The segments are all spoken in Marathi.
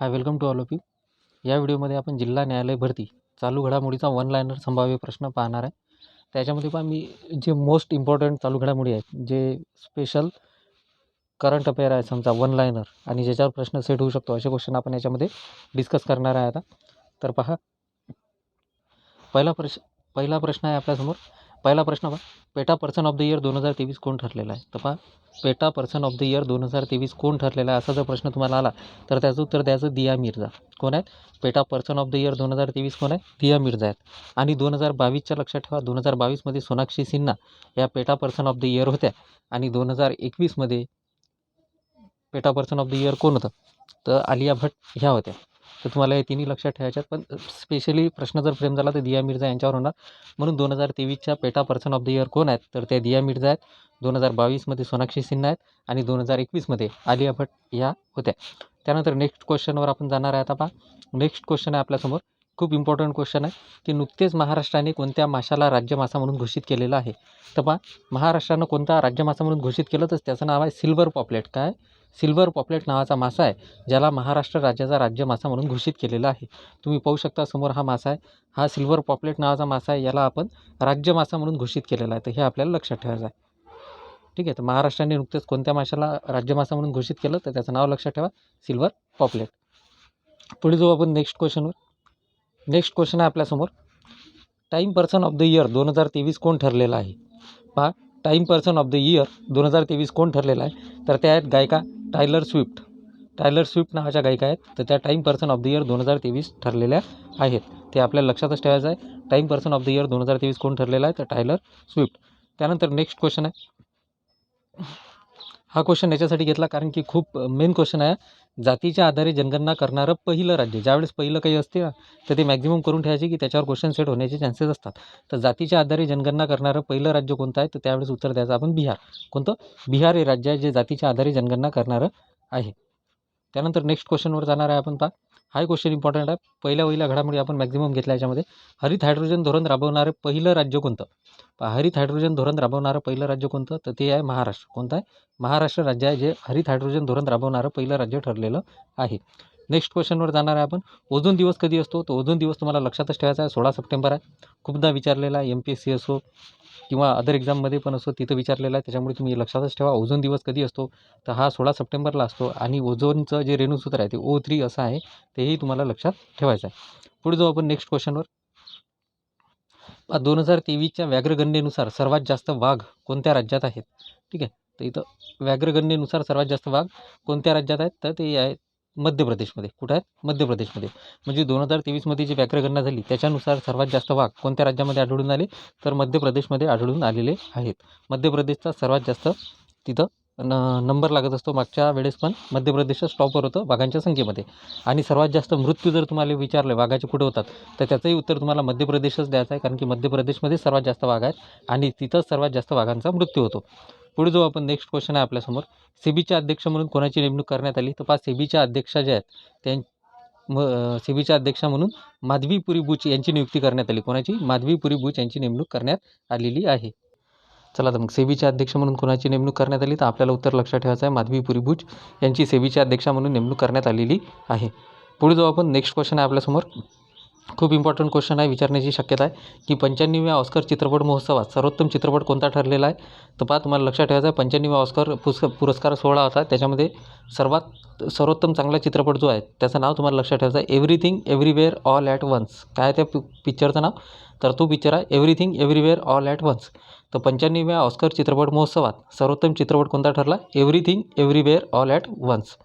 Hi welcome to all of you. या व्हिडिओमध्ये आपण जिल्हा न्यायालय भरती चालू घडामोडीचा वन लायनर संभाव्य प्रश्न पाहणार आहे. त्याच्यामध्ये पण मी जे मोस्ट इम्पॉर्टंट चालू घडामोडी आहेत जे स्पेशल करंट अफेअर आहे समजा वन लायनर आणि ज्याच्यावर प्रश्न सेट होऊ शकतो असे क्वेश्चन आपण याच्यामध्ये डिस्कस करणार आहे आता. तर पहा. पहिला प्रश्न पहिला प्रश्न आहे आपल्यासमोर. पहिला प्रश्न पहा PETA person of the year दोन हजार तेवीस कोण ठरलेला आहे? तर पहा PETA person of the year दोन हजार तेवीस कोण ठरलेला आहे? असा जर प्रश्न तुम्हाला आला तर त्याचं उत्तर द्यायचं दिया मिर्झा. कोण आहेत? PETA person of the year दोन हजार तेवीस कोण आहे दिया मिर्झा आहेत. आणि दोन हजार बावीसच्या लक्षात ठेवा दोन हजार बावीसमध्ये सोनाक्षी सिन्हा या PETA person of the year होत्या. आणि दोन हजार एकवीसमध्ये PETA person of the year कोण होतं? तर आलिया भट ह्या होत्या. तर तुम्हाला हे तिन्ही लक्षात ठेवायच्यात. पण स्पेशली प्रश्न जर फ्रेम झाला तर दिया मिर्झा यांच्यावर होणार. म्हणून दोन हजार तेवीसच्या PETA person of the year कोण आहेत? तर त्या दिया मिर्झा आहेत. दोन हजार बावीसमध्ये सोनाक्षी सिन्हा आहेत. आणि दोन हजार एकवीसमध्ये आलिया भट या होत्या. त्यानंतर नेक्स्ट क्वेश्चनवर आपण जाणार आहे आता. पहा नेक्स्ट क्वेश्चन आहे आपल्यासमोर. खूप इम्पॉर्टंट क्वेश्चन आहे. की नुकतेच महाराष्ट्राने कोणत्या माशाला राज्यमासा म्हणून घोषित केलेलं आहे? तर पहा महाराष्ट्रानं कोणता राज्यमासा म्हणून घोषित केलं तर त्याचं नाव आहे सिल्वर पॉपलेट. काय? सिल्वर पॉपलेट नावाचा मासा आहे ज्याला महाराष्ट्र राज्याचा राज्य मासा म्हणून घोषित केलेला आहे. तुम्ही पाहू शकता समोर हा मासा आहे. हा सिल्वर पॉपलेट नावाचा मासा आहे याला आपण राज्य मासा म्हणून घोषित केलेला आहे. तर हे आपल्याला लक्षात ठेवायचं आहे. ठीक आहे तर महाराष्ट्राने नुकतेच कोणत्या माशाला राज्यमासा म्हणून घोषित केलं? तर त्याचं नाव लक्षात ठेवा सिल्वर पॉपलेट. पुढे जाऊ आपण नेक्स्ट क्वेश्चनवर. नेक्स्ट क्वेश्चन आहे आपल्यासमोर Time person of the year दोन हजार तेवीस कोण ठरलेला आहे? पहा Time person of the year दोन हजार तेवीस कोण ठरलेला आहे तर त्या आहेत गायिका टायलर स्विफ्ट. टायलर स्विफ्ट नावाच्या गायिका आहेत तर त्या Time person of the year दोन हजार तेवीस ठरलेल्या आहेत. ते आपल्याला लक्षातच ठेवायचं आहे Time person of the year दोन हजार तेवीस कोण ठरलेला आहे तर टायलर स्विफ्ट. त्यानंतर नेक्स्ट क्वेश्चन आहे. हा क्वेश्चन याच्यासाठी घेतला कारण की खूप मेन क्वेश्चन आहे. जातीच्या आधारे जनगणना करणारं पहिलं राज्य. ज्यावेळेस पहिलं काही असते ना तर ते मॅक्झिमम करून ठेवायचे की त्याच्यावर क्वेश्चन सेट होण्याचे चान्सेस असतात. तर जातीच्या आधारे जनगणना करणारं पहिलं राज्य कोणतं आहे? तर त्यावेळेस उत्तर द्यायचं आपण बिहार. कोणतं? बिहार हे राज्य आहे जे जातीच्या आधारे जनगणना करणारं आहे. त्यानंतर नेक्स्ट क्वेश्चनवर जाणार आहे आपण पहा. हा क्वेश्चन इम्पॉर्टंट आहे. पहिल्या पहिल्या घडामोडी आपण मॅक्झिमम घेतल्या याच्यामध्ये. हरित हायड्रोजन धोरण राबवणारं पहिलं राज्य कोणतं? हरित हायड्रोजन धोरण राबवणारं पहिलं राज्य कोणतं? तर ते आहे महाराष्ट्र. कोणतं आहे? महाराष्ट्र राज्य आहे जे हरित हायड्रोजन धोरण राबवणारं पहिलं राज्य ठरलेलं आहे. नेक्स्ट क्वेश्चनवर जाणार आहे आपण. ओझोन दिवस कधी असतो? तर ओझोन दिवस तुम्हाला लक्षातच ठेवायचा आहे. सोळा सप्टेंबर आहे. खूपदा विचारलेला आहे एम पी एस सी असो किंवा अदर एक्झाममध्ये पण असो तिथं विचारलेला आहे. त्याच्यामुळे तुम्ही लक्षातच ठेवा. ओझोन दिवस कधी असतो? तर हा सोळा सप्टेंबरला असतो आणि ओझोनचं जे रेणूसूत्र आहे ते ओ थ्री असं आहे तेही तुम्हाला लक्षात ठेवायचं आहे. पुढे जाऊ आपण नेक्स्ट क्वेश्चनवर दोन हजार तेवीसच्या व्याघ्रगणनेनुसार सर्वात जास्त वाघ कोणत्या राज्यात आहेत? ठीक आहे. तर इथं व्याघ्रगणनेनुसार सर्वात जास्त वाघ कोणत्या राज्यात आहेत? तर ते आहेत मध्य प्रदेशमध्ये कुठं आहेत मध्य प्रदेशमध्ये म्हणजे दोन हजार तेवीसमध्ये जी व्याघ्रगणना झाली त्याच्यानुसार सर्वात जास्त वाघ कोणत्या राज्यामध्ये आढळून आले? तर मध्य प्रदेशमध्ये आढळून आलेले आहेत. मध्य प्रदेशचा सर्वात जास्त तिथं न नंबर लागत असतो. मागच्या वेळेस पण मध्य प्रदेशच्या स्टॉपवर होतं वाघांच्या संख्येमध्ये. आणि सर्वात जास्त मृत्यू जर तुम्हाला विचारले वाघाचे कुठे होतात? तर त्याचंही उत्तर तुम्हाला मध्य प्रदेशच द्यायचं आहे कारण की मध्य प्रदेशमध्ये सर्वात जास्त वाघ आहेत आणि तिथंच सर्वात जास्त वाघांचा मृत्यू होतो. पुढे जाऊ आपण नेक्स्ट क्वेश्चन आहे आपल्यासमोर. सेबीच्या अध्यक्ष म्हणून कोणाची नेमणूक करण्यात आली? तर पाच सेबीच्या अध्यक्षा ज्या आहेत त्यां म सेबीच्या अध्यक्षा म्हणून माधवीपुरी बुच यांची नियुक्ती करण्यात आली. कोणाची? माधवी पुरी बुच यांची नेमणूक करण्यात आलेली आहे. चला तर मग सेबीचे अध्यक्ष म्हणून कोणाची नेमणूक करण्यात आली? तर आपल्याला उत्तर लक्षात ठेवायचं आहे माधवीपुरी बुच यांची सेबीच्या अध्यक्षा म्हणून नेमणूक करण्यात आलेली आहे. पुढे जाऊ आपण नेक्स्ट क्वेश्चन आहे आपल्यासमोर. खूप इम्पॉर्टंट क्वेश्चन आहे विचारण्याची शक्यता आहे. की पंच्याण्णव्या ऑस्कर चित्रपट महोत्सवात सर्वोत्तम चित्रपट कोणता ठरलेला आहे? तर पहा तुम्हाला लक्षात ठेवायचं आहे पंच्याण्णव्या ऑस्कर पुरस्कार पुरस्कार सोहळा होता. त्याच्यामध्ये सर्वात सर्वोत्तम चांगला चित्रपट जो आहे त्याचं नाव तुम्हाला लक्षात ठेवायचं आहे. Everything everywhere all at once काय त्या पि पिक्चरचं नाव? तर तो पिक्चर आहे everything everywhere all at once तर पंच्याण्णव्या ऑस्कर चित्रपट महोत्सवात सर्वोत्तम चित्रपट कोणता ठरला? Everything everywhere all at once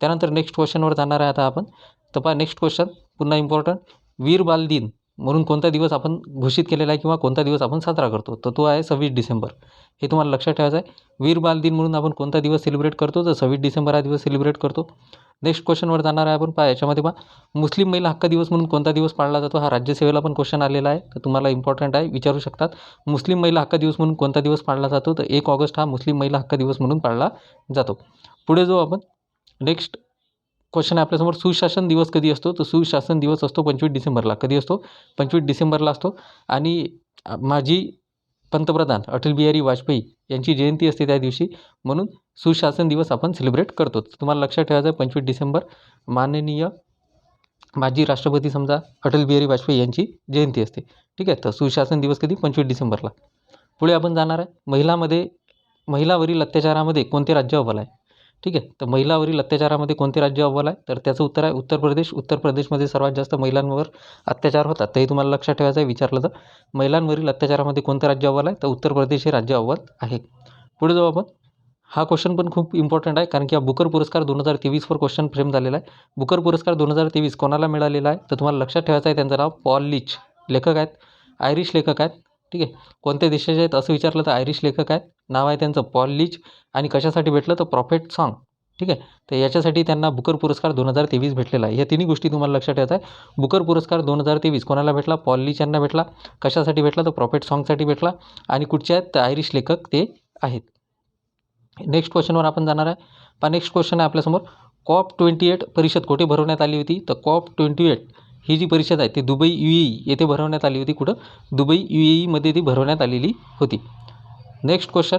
त्यानंतर नेक्स्ट क्वेश्चनवर जाणार आहे आता आपण. तर पहा नेक्स्ट क्वेश्चन पुन्हा इम्पॉर्टंट वीर बाल दिन म्हणून कोणता दिवस आपण घोषित केलेला आहे किंवा कोणता दिवस आपण साजरा करतो तर तो आहे सव्वीस डिसेंबर. हे तुम्हाला लक्षात ठेवायचं आहे. वीर बाल दिन म्हणून आपण कोणता दिवस सेलिब्रेट करतो तर सव्वीस डिसेंबर हा दिवस सेलिब्रेट करतो. नेक्स्ट क्वेश्चनवर जाणार आहे आपण पहा याच्यामध्ये पहा. मुस्लिम महिला हक्क दिवस म्हणून कोणता दिवस पाळला जातो हा राज्यसेवेला पण क्वेश्चन आलेला आहे तर तुम्हाला इम्पॉर्टंट आहे विचारू शकतात. मुस्लिम महिला हक्क दिवस म्हणून कोणता दिवस पाळला जातो तर एक ऑगस्ट हा मुस्लिम महिला हक्क दिवस म्हणून पाळला जातो. पुढे जाऊ आपण. नेक्स्ट क्वेश्चन आहे आपल्यासमोर सुशासन दिवस कधी असतो? तर सुशासन दिवस असतो पंचवीस डिसेंबरला. कधी असतो? पंचवीस डिसेंबरला असतो. आणि माजी पंतप्रधान अटल बिहारी वाजपेयी यांची जयंती असते त्या दिवशी. म्हणून सुशासन दिवस आपण सेलिब्रेट करतो. तुम्हाला लक्षात ठेवायचं आहे पंचवीस डिसेंबर माननीय माजी राष्ट्रपती समजा अटल बिहारी वाजपेयी यांची जयंती असते. ठीक आहे? तर सुशासन दिवस कधी? पंचवीस डिसेंबरला. पुढे आपण जाणार आहे. महिलामध्ये महिलावरील अत्याचारामध्ये कोणते राज्य अव्वल आहे? ठीक आहे. तर महिलावरील अत्याचारामध्ये कोणते राज्य अव्वल आहे? तर त्याचं उत्तर आहे उत्तर प्रदेश. उत्तर प्रदेशमध्ये सर्वात जास्त महिलांवर अत्याचार होतात. तर तुम्हाला लक्षात ठेवायचं आहे विचारलं तर. महिलांवरील अत्याचारामध्ये कोणतं राज्य अव्वल आहे? तर उत्तर प्रदेश हे राज्य अव्वल आहे. पुढे जाऊ आपण. हा क्वेश्चन पण खूप इम्पॉर्टंट आहे कारण की हा बुकर पुरस्कार दोन हजार तेवीसवर क्वेश्चन फ्रेम झालेला आहे. बुकर पुरस्कार दोन हजार तेवीस कोणाला मिळालेला आहे? तर तुम्हाला लक्षात ठेवायचं आहे त्यांचं नाव पॉल लिच. लेखक आहेत. आयरिश लेखक आहेत. ठीक आहे. कोणत्या देशाचे आहेत असं विचारलं तर आयरिश लेखक आहेत. नाव आहे त्यांचं पॉल लीच आणि कशासाठी भेटलं तर प्रॉफेट सॉन्ग. ठीक आहे? तर याच्यासाठी त्यांना बुकर पुरस्कार दोन हजार तेवीस भेटलेला आहे. या तिन्ही गोष्टी तुम्हाला लक्षात ठेवायचं आहे. बुकर पुरस्कार दोन हजार तेवीस कोणाला भेटला? पॉल लीच यांना भेटला. कशासाठी भेटला? तर प्रॉफेट सॉन्गसाठी भेटला. आणि कुठचे आहेत? तर आयरिश लेखक ते आहेत. नेक्स्ट क्वेश्चनवर आपण जाणार आहे. पहा नेक्स्ट क्वेश्चन आहे आपल्यासमोर. कॉप ट्वेंटी एट परिषद कुठे भरवण्यात आली होती? तर कॉप ट्वेंटी एट ही जी परिषद आहे ती दुबई यू ए येथे भरवण्यात आली होती. कुठं? दुबई यू ए ईमध्ये ती भरवण्यात आलेली होती. नेक्स्ट क्वेश्चन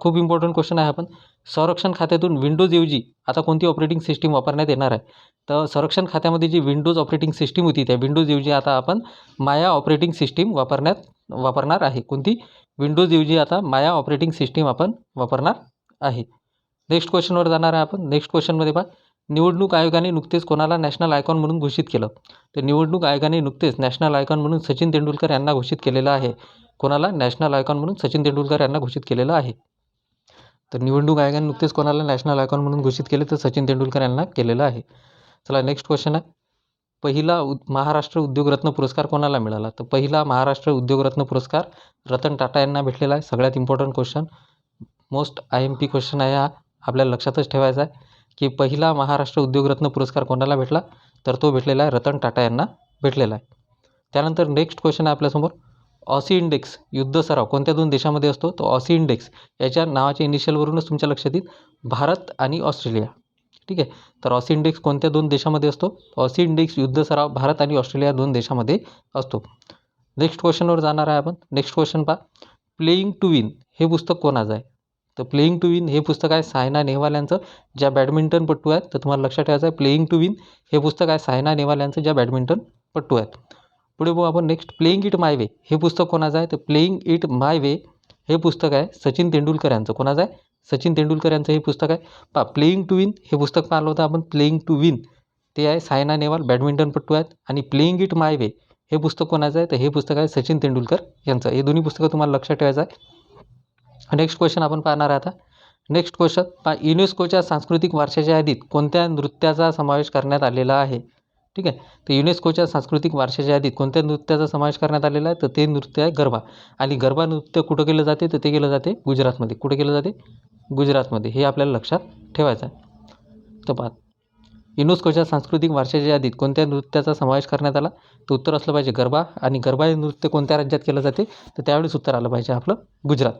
खूप इम्पॉर्टंट क्वेश्चन आहे आपण. संरक्षण खात्यातून विंडोजऐवजी आता कोणती ऑपरेटिंग सिस्टीम वापरण्यात येणार आहे? तर संरक्षण खात्यामध्ये जी विंडोज ऑपरेटिंग सिस्टीम होती त्या विंडोजऐवजी आता आपण माया ऑपरेटिंग सिस्टीम वापरण्यात वापरणार आहे. कोणती? विंडोजऐवजी आता माया ऑपरेटिंग सिस्टीम आपण वापरणार आहे. नेक्स्ट क्वेश्चनवर जाणार आहे आपण. नेक्स्ट क्वेश्चनमध्ये पहा. निवडणूक आयोगाने नुकतेच कोणाला नॅशनल आयकॉन म्हणून घोषित केलं? तर निवडणूक आयोगाने नुकतेच नॅशनल आयकॉन म्हणून सचिन तेंडुलकर यांना घोषित केलेलं आहे. कोणाला नॅशनल आयकॉन म्हणून सचिन तेंडुलकर यांना घोषित केलेलं आहे. तर निवडणूक आयोगाने नुकतेच कोणाला नॅशनल आयकॉन म्हणून घोषित केले तर सचिन तेंडुलकर यांना केलेलं आहे. चला नेक्स्ट क्वेश्चन आहे. पहिला उद महाराष्ट्र उद्योगरत्न पुरस्कार कोणाला मिळाला? तर पहिला महाराष्ट्र उद्योगरत्न पुरस्कार रतन टाटा यांना भेटलेला आहे. सगळ्यात important question most I M P question आहे हा. आपल्याला लक्षातच ठेवायचा आहे की पहिला महाराष्ट्र उद्योगरत्न पुरस्कार कोणाला भेटला? तर तो भेटलेला आहे रतन टाटा यांना भेटलेला आहे. त्यानंतर नेक्स्ट क्वेश्चन आहे आपल्यासमोर. ऑसी इंडेक्स युद्ध सराव कोणत्या दोन देशामध्ये असतो? तो ऑसी इंडेक्स याच्या नावाच्या इनिशियलवरूनच तुमच्या लक्षात येईल. भारत आणि ऑस्ट्रेलिया. ठीक आहे? तर ऑसी इंडेक्स कोणत्या दोन देशामध्ये असतो? ऑसी इंडेक्स युद्ध सराव भारत आणि ऑस्ट्रेलिया दोन देशामध्ये असतो. नेक्स्ट क्वेश्चनवर जाणार आहे आपण. नेक्स्ट क्वेश्चन पहा. प्लेईंग टू विन हे पुस्तक कोणाचं आहे? तर प्लेईंग टू विन हे पुस्तक आहे सायना नेहवाल यांचं ज्या बॅडमिंटनपटू आहेत. तर तुम्हाला लक्षात ठेवायचं आहे प्लेईंग टू विन हे पुस्तक आहे सायना नेहवाल यांचं ज्या बॅडमिंटनपटू आहेत. पुढे बघू आपण next playing it my way हे पुस्तक कोणाचं आहे? तर प्लेईंग इट माय वे हे पुस्तक आहे सचिन तेंडुलकर यांचं. कोणाचं आहे? सचिन तेंडुलकर यांचं हे पुस्तक आहे. पा प्लेईंग टू विन हे पुस्तक पाहिलं होतं आपण. प्लेईंग टू विन ते आहे सायना नेहवाल बॅडमिंटनपटू आहेत. आणि प्लेईंग इट माय वे हे पुस्तक कोणाचं आहे? तर हे पुस्तक आहे सचिन तेंडुलकर यांचं. हे दोन्ही पुस्तकं तुम्हाला लक्षात ठेवायचं आहे. नेक्स्ट क्वेश्चन आपण पाहणार आहे आता. नेक्स्ट क्वेश्चन पा युनेस्कोच्या सांस्कृतिक वारशाच्या यादीत कोणत्या नृत्याचा समावेश करण्यात आलेला आहे? ठीक आहे? तर युनेस्कोच्या सांस्कृतिक वारशाच्या यादीत कोणत्या नृत्याचा समावेश करण्यात आलेला आहे? तर ते नृत्य आहे गरबा. आणि गरबा नृत्य कुठं केलं जाते? तर ते केलं जाते गुजरातमध्ये. कुठं केलं जाते? गुजरातमध्ये. हे आपल्याला लक्षात ठेवायचं आहे. तर पहा. युनेस्कोच्या सांस्कृतिक वारशाच्या यादीत कोणत्या नृत्याचा समावेश करण्यात आला? तर उत्तर असलं पाहिजे गरबा. आणि गरबा हे नृत्य कोणत्या राज्यात केलं जाते? तर त्यावेळेस उत्तर आलं पाहिजे आपलं गुजरात.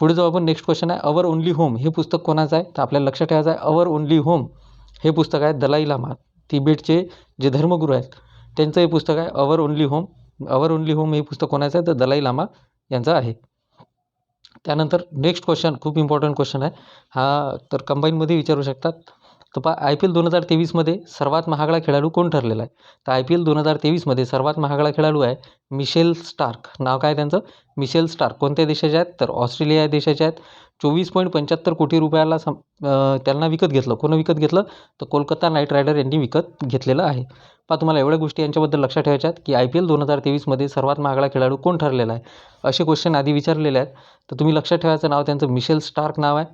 पुढे जाऊ आपण. नेक्स्ट क्वेश्चन आहे. अवर ओनली होम हे पुस्तक कोणाचं आहे? तर आपल्याला लक्षात ठेवायचं आहे. अवर ओनली होम हे पुस्तक आहे दलाई लामा. तिबेटचे जे धर्मगुरू आहेत त्यांचं हे पुस्तक आहे our only home our only home हे पुस्तक कोणाचं आहे? तर दलाई लामा यांचं आहे. त्यानंतर नेक्स्ट क्वेश्चन खूप इम्पॉर्टंट क्वेश्चन आहे. हा तर कंबाईनमध्ये विचारू शकतात. तर पहा आय पी एल दोन हजार तेवीसमध्ये सर्वात महागडा खेळाडू कोण ठरलेला आहे? तर आय पी एल दोन हजार तेवीसमध्ये सर्वात महागडा खेळाडू आहे मिशेल स्टार्क. नाव काय त्यांचं? Mitchell Stark. कोणत्या देशाचे आहेत? तर ऑस्ट्रेलिया या देशाचे आहेत. चोवीस पॉईंट पंच्याहत्तर कोटी रुपयाला सम त्यांना विकत घेतलं कोण विकत घेतलं. तर कोलकाता नाईट रायडर यांनी विकत घेतलेलं आहे. पहा तुम्हाला एवढ्या गोष्टी यांच्याबद्दल लक्षात ठेवायच्या आहेत की आय पी एल दोन हजार तेवीसमध्ये सर्वात महागडा खेळाडू कोण ठरलेला आहे? असे क्वेश्चन आधी विचारलेले आहेत. तर तुम्ही लक्षात ठेवायचं नाव त्यांचं मिशेल स्टार्क नाव आहे.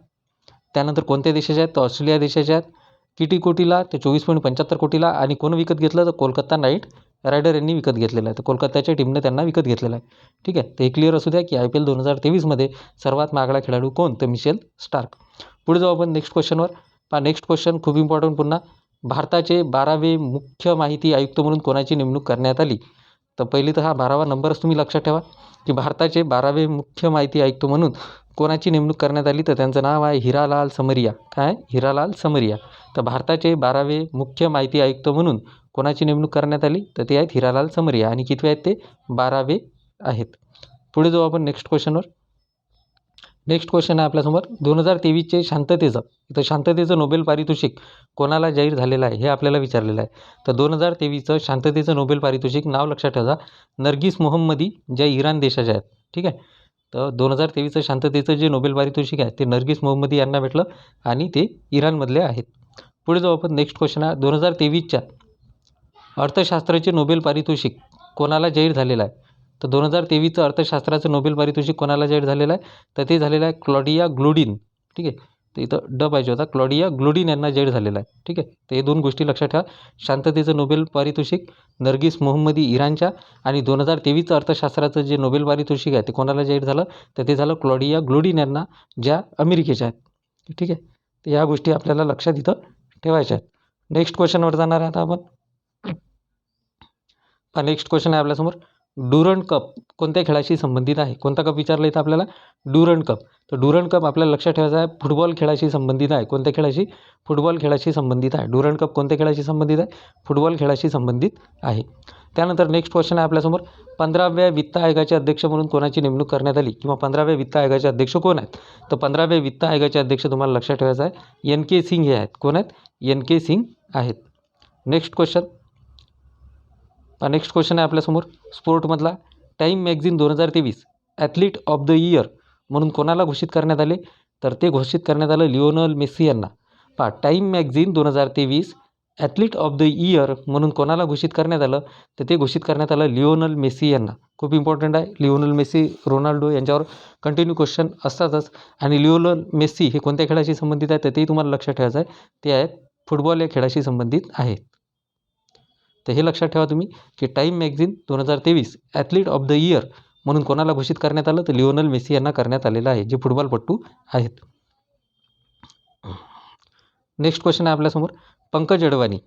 त्यानंतर कोणत्या देशाचे आहेत? तर ऑस्ट्रेलिया देशाचे आहेत. किती कोटीला? ते चोवीस पॉईंट पंच्याहत्तर कोटीला. आणि कोण विकत घेतलं? तर कोलकाता नाईट रायडर यांनी विकत घेतलेला आहे. तर कोलकात्याच्या टीमने त्यांना विकत घेतलेला आहे. ठीक आहे? ते क्लिअर असू द्या की आय पी एल दोन हजार तेवीसमध्ये सर्वात महागडा खेळाडू कोण? तर मिशेल स्टार्क. पुढे जाऊ आपण नेक्स्ट क्वेश्चनवर पहा नेक्स्ट क्वेश्चन खूप इम्पॉर्टंट पुन्हा. भारताचे बारावे मुख्य माहिती आयुक्त म्हणून कोणाची नेमणूक करण्यात आली? तर पहिली तर हा बारावा नंबरच तुम्ही लक्षात ठेवा. की भारताचे बारावे मुख्य माहिती आयुक्त म्हणून कोणाची नेमणूक करण्यात आली तर त्यांचं नाव आहे हिरालाल समरिया. काय? हिरालाल समरिया. तर भारताचे बारावे मुख्य माहिती आयुक्त म्हणून कोणाची नेमणूक करण्यात आली? तर ते आहेत हिरालाल समरिया. आणि कितवे आहेत ते? बारावे आहेत. पुढे जाऊ आपण नेक्स्ट क्वेश्चनवर नेक्स्ट क्वेश्चन आहे आपल्यासमोर. दोन हजार तेवीसचे शांततेचं. तर शांततेचं नोबेल पारितोषिक कोणाला जाहीर झालेलं आहे हे आपल्याला विचारलेलं आहे. तर दोन हजार तेवीसचं शांततेचं नोबेल पारितोषिक नाव लक्षात ठेवा. नर्गिस मोहम्मदी ज्या इराण देशाच्या आहेत. ठीक आहे? तर दोन हजार तेवीसचं शांततेचं जे नोबेल पारितोषिक आहे ते नर्गिस मोहम्मदी यांना भेटलं आणि ते इराणमधले आहेत. पुढे जाऊ आपण नेक्स्ट क्वेश्चन आहे दोन हजार तेवीसच्या अर्थशास्त्राचे नोबेल पारितोषिक कोणाला जाहीर झालेलं आहे? तर दोन हजार तेवीसचं अर्थशास्त्राचं नोबेल पारितोषिक कोणाला जाहीर झालेलं आहे? तर ते झालेलं आहे क्लॉडिया ग्लोडिन. ठीक आहे. तर इथं ड पाहिजे होता. क्लॉडिया ग्लोडिन यांना जेड झालेला आहे. ठीक आहे? तर हे दोन गोष्टी लक्षात ठेवा. शांततेचं नोबेल पारितोषिक नर्गिस मोहम्मदी इराणच्या आणि दोन हजार तेवीसचं अर्थशास्त्राचं जे नोबेल पारितोषिक आहे ते कोणाला जाहीर झालं? तर ते झालं क्लॉडिया ग्लोडिन यांना ज्या अमेरिकेच्या आहेत. ठीक आहे? तर ह्या गोष्टी आपल्याला लक्षात इथं ठेवायच्या आहेत. नेक्स्ट क्वेश्चनवर जाणार आहे आता आपण. नेक्स्ट क्वेश्चन आहे आपल्यासमोर. डुरंड कप कोणत्या खेळाशी संबंधित आहे? कोणता कप विचारला इथं आपल्याला? Durand Cup. तर डुरंड कप आपल्याला लक्षात ठेवायचा आहे फुटबॉल खेळाशी संबंधित आहे. कोणत्या खेळाशी? फुटबॉल खेळाशी संबंधित आहे. डुरंड कप कोणत्या खेळाशी संबंधित आहे? फुटबॉल खेळाशी संबंधित आहे. त्यानंतर नेक्स्ट क्वेश्चन आहे आपल्यासमोर. पंधराव्या वित्त आयोगाचे अध्यक्ष म्हणून कोणाची नेमणूक करण्यात आली? किंवा पंधराव्या वित्त आयोगाचे अध्यक्ष कोण आहेत? तर पंधराव्या वित्त आयोगाचे अध्यक्ष तुम्हाला लक्षात ठेवायचं आहे. एन के सिंग हे आहेत. कोण आहेत? एन के सिंग आहेत. नेक्स्ट क्वेश्चन नेक्स्ट क्वेश्चन आहे आपल्यासमोर. स्पोर्टमधला टाईम मॅगझिन दोन हजार तेवीस. ॲथलीट ऑफ द इयर म्हणून कोणाला घोषित करण्यात आले? तर ते घोषित करण्यात आलं लिओनल मेस्सी यांना. पहा टाईम मॅगझिन दोन हजार तेवीस ॲथलीट ऑफ द इयर म्हणून कोणाला घोषित करण्यात आलं? तर ते घोषित करण्यात आलं लिओनल मेस्सी यांना. खूप इम्पॉर्टंट आहे. लिओनल मेस्सी रोनाल्डो यांच्यावर कंटिन्यू क्वेश्चन असतातच. आणि लिओनल मेस्सी हे कोणत्या खेळाशी संबंधित आहे तर तेही तुम्हाला लक्षात ठेवायचं आहे. ते आहेत फुटबॉल या खेळाशी संबंधित आहेत. तर हे लक्षात ठेवा तुम्ही की टाईम मॅगझिन दोन हजार तेवीस ॲथलीट ऑफ द इयर म्हणून कोणाला घोषित करण्यात आलं? तर लिओनल मेसी यांना करण्यात आलेलं आहे जे फुटबॉलपटू आहेत. नेक्स्ट क्वेश्चन आहे आपल्यासमोर. पंकज अडवाणी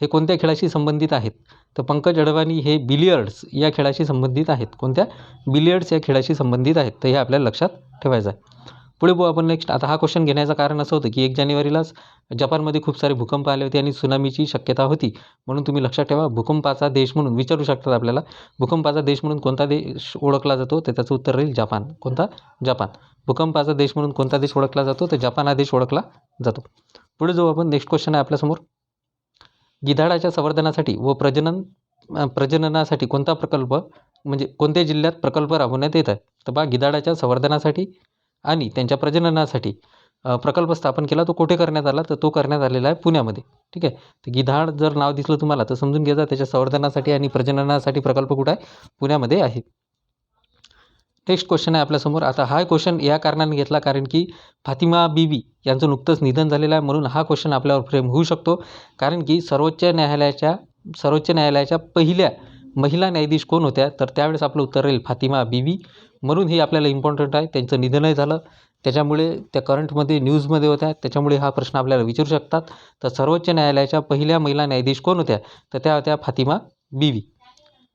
हे कोणत्या खेळाशी संबंधित आहेत? तर पंकज अडवाणी हे बिलियर्ड्स या खेळाशी संबंधित आहेत. कोणत्या? बिलियर्ड्स या खेळाशी संबंधित आहेत. तर हे आपल्याला लक्षात ठेवायचं आहे. पुढे बघू आपण नेक्स्ट आता हा क्वेश्चन घेण्याचं कारण असं होतं की एक जानेवारीलाच जपानमध्ये खूप सारे भूकंप आले होते आणि सुनामीची शक्यता होती. म्हणून तुम्ही लक्षात ठेवा भूकंपाचा देश म्हणून विचारू शकतात आपल्याला. भूकंपाचा देश म्हणून कोणता देश ओळखला जातो? तर त्याचं उत्तर राहील जपान. कोणता? जपान. भूकंपाचा देश म्हणून कोणता देश ओळखला जातो? तर जपान हा देश ओळखला जातो. पुढे जाऊ आपण. नेक्स्ट क्वेश्चन आहे आपल्यासमोर गिधाडाच्या संवर्धनासाठी व प्रजनन प्रजननासाठी कोणता प्रकल्प म्हणजे कोणत्या जिल्ह्यात प्रकल्प राबवण्यात येत आहे? तर बा गिधाडाच्या संवर्धनासाठी आणि त्यांच्या प्रजननासाठी प्रकल्प स्थापन केला तो कुठे करण्यात आला? तर तो करण्यात आलेला आहे पुण्यामध्ये. ठीक आहे? तर गिधाड जर नाव दिसलं तुम्हाला तर समजून घ्यायचा त्याच्या संवर्धनासाठी आणि प्रजननासाठी प्रकल्प कुठं आहे? पुण्यामध्ये आहे. नेक्स्ट क्वेश्चन आहे आपल्यासमोर. आता हा क्वेश्चन या कारणाने घेतला कारण की फातिमा बीबी यांचं नुकतंच निधन झालेलं आहे म्हणून हा क्वेश्चन आपल्यावर फ्रेम होऊ शकतो. कारण की सर्वोच्च न्यायालयाच्या सर्वोच्च न्यायालयाच्या पहिल्या महिला न्यायाधीश कोण होत्या? तर त्यावेळेस आपलं उत्तर राहील फातिमा बीबी. म्हणून हे आपल्याला इम्पॉर्टंट आहे. त्यांचं निधनही झालं. त्याच्यामुळे त्या करंटमध्ये न्यूजमध्ये होत्या. त्याच्यामुळे हा प्रश्न आपल्याला विचारू शकतात. तर सर्वोच्च न्यायालयाच्या पहिल्या महिला न्यायाधीश कोण होत्या? तर त्या होत्या फातिमा बीवी.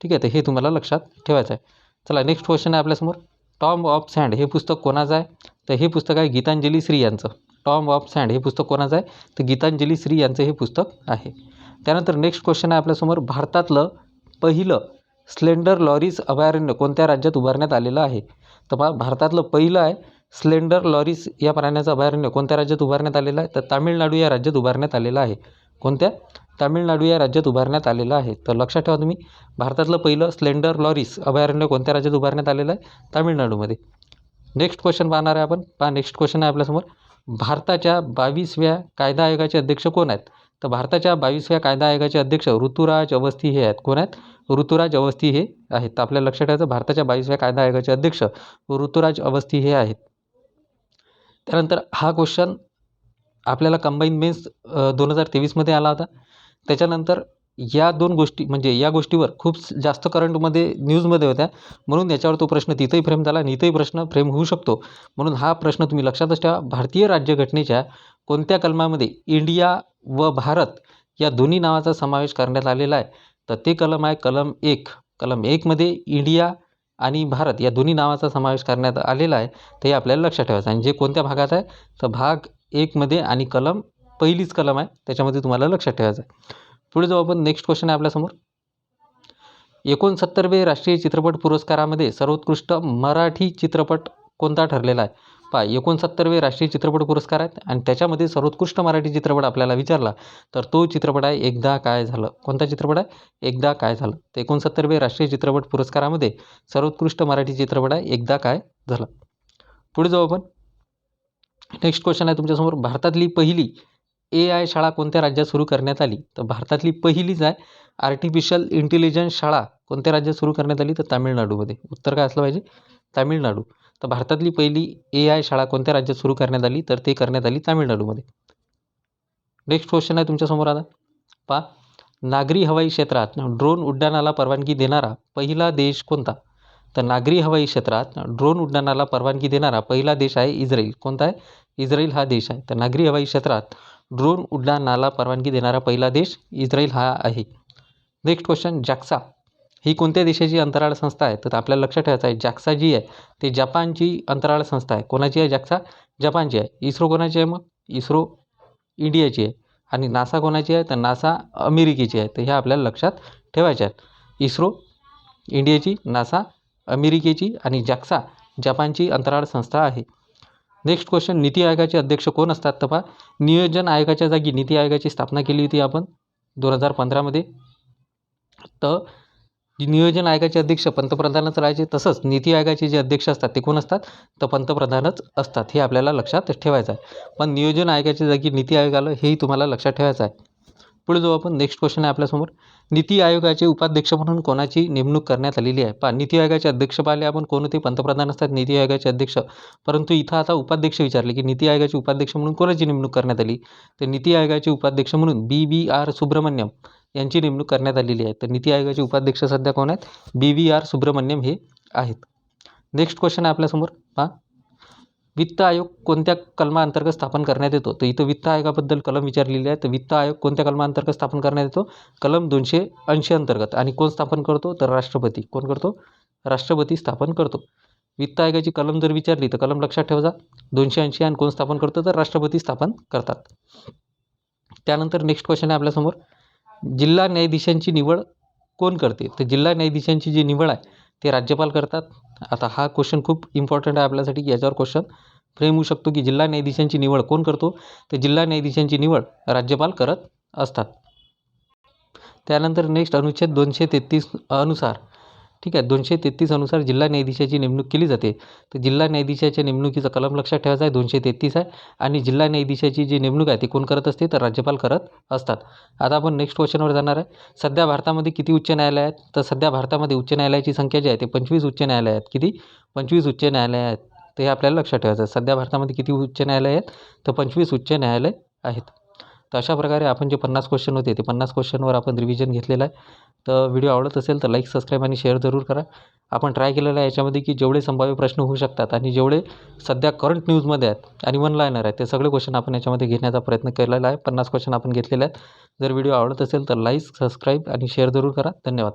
ठीक आहे तर हे तुम्हाला लक्षात ठेवायचं आहे. चला नेक्स्ट क्वेश्चन आहे आपल्यासमोर. टॉम ऑफ सँड हे पुस्तक कोणाचं आहे? तर हे पुस्तक आहे गीतांजली श्री यांचं. टॉम ऑफ सँड हे पुस्तक कोणाचं आहे? तर गीतांजली श्री यांचं हे पुस्तक आहे. त्यानंतर नेक्स्ट क्वेश्चन आहे आपल्यासमोर. भारतातलं पहिलं स्लेंडर लॉरीज अभयारण्य कोणत्या राज्यात उभारण्यात आलेलं आहे? तर पहा भारतातलं पहिलं आहे स्लेंडर लॉरीस या प्राण्याचं अभयारण्य कोणत्या राज्यात उभारण्यात आलेलं आहे? तर तामिळनाडू या राज्यात उभारण्यात आलेलं आहे. कोणत्या? तामिळनाडू या राज्यात उभारण्यात आलेलं आहे. तर लक्षात ठेवा तुम्ही भारतातलं पहिलं स्लेंडर लॉरीस अभयारण्य कोणत्या राज्यात उभारण्यात आलेलं आहे? तामिळनाडूमध्ये. नेक्स्ट क्वेश्चन पाहणार आहे आपण. पहा नेक्स्ट क्वेश्चन आहे आपल्यासमोर. भारताच्या बावीसव्या कायदा आयोगाचे अध्यक्ष कोण आहेत? तर भारताच्या बावीसव्या कायदा आयोगाचे अध्यक्ष ऋतुराज अवस्थी हे आहेत. कोण आहेत? ऋतुराज अवस्थी हे आहेत. तर आपल्याला लक्षात ठेवायचं भारताच्या बावीसव्या कायदा आयोगाचे अध्यक्ष ऋतुराज अवस्थी हे आहेत. त्यानंतर हा क्वेश्चन आपल्याला कंबाईन मेन्स दोन हजार तेवीसमध्ये आला होता. त्याच्यानंतर या दोन गोष्टी म्हणजे या गोष्टीवर खूप जास्त करंटमध्ये न्यूजमध्ये होत्या. म्हणून याच्यावर तो प्रश्न तिथंही फ्रेम झाला आणि इथंही प्रश्न फ्रेम होऊ शकतो. म्हणून हा प्रश्न तुम्ही लक्षातच ठेवा. भारतीय राज्यघटनेच्या कोणत्या कलमामध्ये इंडिया व भारत या दोन्ही नावाचा समावेश करण्यात आलेला आहे. तर ते कलम आहे कलम एक. कलम एकमध्ये इंडिया आणि भारत या दोन्ही नावाचा समावेश करण्यात आलेला आहे. तर हे आपल्याला लक्षात ठेवायचं आहे. आणि जे कोणत्या भागात आहे? तर भाग एकमध्ये आणि कलम पहिलीच कलम आहे. त्याच्यामध्ये तुम्हाला लक्षात ठेवायचं आहे. पुढे जाऊ आपण. नेक्स्ट क्वेश्चन आहे आपल्यासमोर एकोणसत्तरवे राष्ट्रीय चित्रपट पुरस्कारामध्ये सर्वोत्कृष्ट मराठी चित्रपट कोणता ठरलेला आहे? पहा एकोणसत्तरवे राष्ट्रीय चित्रपट पुरस्कार आहेत आणि त्याच्यामध्ये सर्वोत्कृष्ट मराठी चित्रपट आपल्याला विचारला तर तो चित्रपट आहे एकदा काय झालं. कोणता चित्रपट आहे? एकदा काय झालं. तर एकोणसत्तरवे राष्ट्रीय चित्रपट पुरस्कारामध्ये सर्वोत्कृष्ट मराठी चित्रपट आहे एकदा काय झालं. पुढे जाऊ आपण. नेक्स्ट क्वेश्चन आहे तुमच्यासमोर. भारतातली पहिली ए आय शाळा कोणत्या राज्यात सुरू करण्यात आली? तर भारतातली पहिलीच आहे आर्टिफिशियल इंटेलिजन्स शाळा कोणत्या राज्यात सुरू करण्यात आली? तर तामिळनाडूमध्ये. उत्तर काय असलं पाहिजे? तामिळनाडू. तर भारतातली पहिली ए आय शाळा कोणत्या राज्यात सुरू करण्यात आली? तर ते करण्यात आली तामिळनाडूमध्ये. नेक्स्ट क्वेश्चन आहे तुमच्यासमोर आता. पहा. नागरी हवाई क्षेत्रात ड्रोन उड्डाणाला परवानगी देणारा पहिला देश कोणता? तर नागरी हवाई क्षेत्रात ड्रोन उड्डाणाला परवानगी देणारा पहिला देश आहे इस्रायल. कोणता आहे? इस्रायल हा देश आहे. तर नागरी हवाई क्षेत्रात ड्रोन उड्डाणाला परवानगी देणारा पहिला देश इस्रायल हा आहे. नेक्स्ट क्वेश्चन जॅक्सा ही कोणत्या देशाची अंतराळ संस्था आहे? तर आपल्याला लक्षात ठेवायचं आहे जॅक्सा जी आहे ते जपानची अंतराळ संस्था आहे. कोणाची आहे जॅक्सा? जपानची आहे. इस्रो कोणाची आहे मग? इस्रो इंडियाची आहे. आणि नासा कोणाची आहे? तर नासा अमेरिकेची आहे. तर ह्या आपल्याला लक्षात ठेवायच्या आहेत. इस्रो इंडियाची नासा अमेरिकेची आणि जॅक्सा जपानची अंतराळ संस्था आहे. नेक्स्ट क्वेश्चन नीती आयोगाचे अध्यक्ष कोण असतात? तर पहा नियोजन आयोगाच्या जागी नीती आयोगाची स्थापना केली होती आपण दोन हजार पंधरामध्ये. तर नियोजन आयोगाचे अध्यक्ष पंतप्रधानच राहायचे तसंच नीती आयोगाचे जे अध्यक्ष असतात ते कोण असतात? तर पंतप्रधानच असतात हे आपल्याला लक्षात ठेवायचं आहे. पण नियोजन आयोगाच्या जागी नीती आयोग आलं हेही तुम्हाला लक्षात ठेवायचं आहे. पुढे जाऊ आपण नेक्स्ट क्वेश्चन आहे आपल्यासमोर. नीती आयोगाचे उपाध्यक्ष म्हणून कोणाची नेमणूक करण्यात आलेली आहे? पहा नीती आयोगाचे अध्यक्ष पाहिले आपण कोण होते? पंतप्रधान असतात नीती आयोगाचे अध्यक्ष. परंतु इथं आता उपाध्यक्ष विचारले की नीती आयोगाचे उपाध्यक्ष म्हणून कोणाची नेमणूक करण्यात आली? तर नीती आयोगाचे उपाध्यक्ष म्हणून बी. बी. आर. सुब्रमण्यम. यांची नेमणूक करण्यात आलेली आहे. तर नीती आयोगाचे उपाध्यक्ष सध्या कोण आहेत? बी व्ही आर सुब्रमण्यम हे आहेत. नेक्स्ट क्वेश्चन आहे आपल्यासमोर. पहा. वित्त आयोग कोणत्या कलमाअंतर्गत स्थापन करण्यात येतो? तर इथं वित्त आयोगाबद्दल कलम विचारलेली आहे. तर वित्त आयोग कोणत्या कलमाअंतर्गत स्थापन करण्यात येतो? कलम दोनशे ऐंशी अंतर्गत. आणि कोण स्थापन करतो? तर राष्ट्रपती. कोण करतो? राष्ट्रपती स्थापन करतो. वित्त आयोगाची कलम जर विचारली तर कलम लक्षात ठेवा दोनशे ऐंशी आणि कोण स्थापन करतो? तर राष्ट्रपती स्थापन करतात. त्यानंतर नेक्स्ट क्वेश्चन आहे आपल्यासमोर. जिल्हा न्यायाधीशांची निवड कोण करते? तर जिल्हा न्यायाधीशांची जी निवड आहे ते राज्यपाल करतात. आता हा क्वेश्चन खूप इम्पॉर्टंट आहे आपल्यासाठी. की याच्यावर क्वेश्चन फ्रेम होऊ शकतो की जिल्हा न्यायाधीशांची निवड कोण करतो? तर जिल्हा न्यायाधीशांची निवड राज्यपाल करत असतात. त्यानंतर नेक्स्ट अनुच्छेद दोनशे तेहतीस अनुसार ठीक आहे. दोनशे तेहतीसनुसार जिल्हा न्यायाधीशाची नेमणूक केली जाते. तर जिल्हा न्यायाधीशाच्या नेमणुकीचा कलम लक्षात ठेवायचा आहे. दोनशे तेहतीस आहे. आणि जिल्हा न्यायाधीशाची जी नेमणूक आहे ती कोण करत असते? तर राज्यपाल करत असतात. आता आपण नेक्स्ट क्वेश्चनवर जाणार आहे. सध्या भारतामध्ये किती उच्च न्यायालय आहेत? तर सध्या भारतामध्ये उच्च न्यायालयाची संख्या जी आहे ते पंचवीस उच्च न्यायालय आहेत. किती? पंचवीस उच्च न्यायालय आहेत. ते आपल्याला लक्षात ठेवायचं आहे. सध्या भारतामध्ये किती उच्च न्यायालय आहेत? तर पंचवीस उच्च न्यायालय आहेत. तर अशा प्रकारे आपण जे पन्नास क्वेश्चन होते ते पन्नास क्वेश्चनवर आपण रिव्हिजन घेतलेलं आहे. तर व्हिडिओ आवडत असेल तर लाईक सबस्क्राईब आणि शेअर जरूर करा. आपण ट्राय केलेलं आहे याच्यामध्ये की जेवढे संभाव्य प्रश्न होऊ शकतात आणि जेवढे सध्या करंट न्यूजमध्ये आहेत आणि वन लायनर आहेत ते सगळे क्वेश्चन आपण याच्यामध्ये घेण्याचा प्रयत्न केलेला आहे. पन्नास क्वेश्चन आपण घेतलेले आहेत. जर व्हिडिओ आवडत असेल तर लाईक सबस्क्राईब आणि शेअर जरूर करा. धन्यवाद.